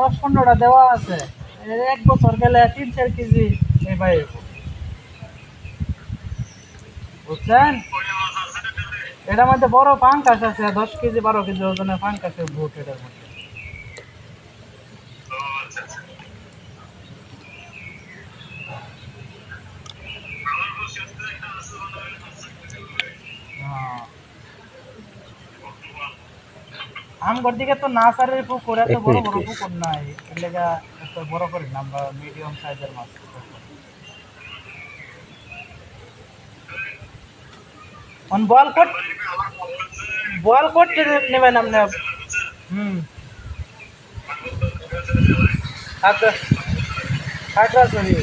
দশ পনেরোটা দেওয়া আছে। এক বছর গেলে তিন চার কেজি এই ভাই। বুঝছেন? এটার মধ্যে বড় পাঙ্কাশ আছে, দশ কেজি বারো কেজি ওজনের পাঙ্কাশের ভুট এটার মধ্যে। আমগর দিকে তো নার্সারির পুকুর এক বড় বড় পুকুর নাই। এর লেগা এত বড় করি না আমরা মিডিয়াম সাইজের মাছ অন বল কোট বল কোট নেবেন আপনি। হুম। আচ্ছা। খাগড়াছড়ি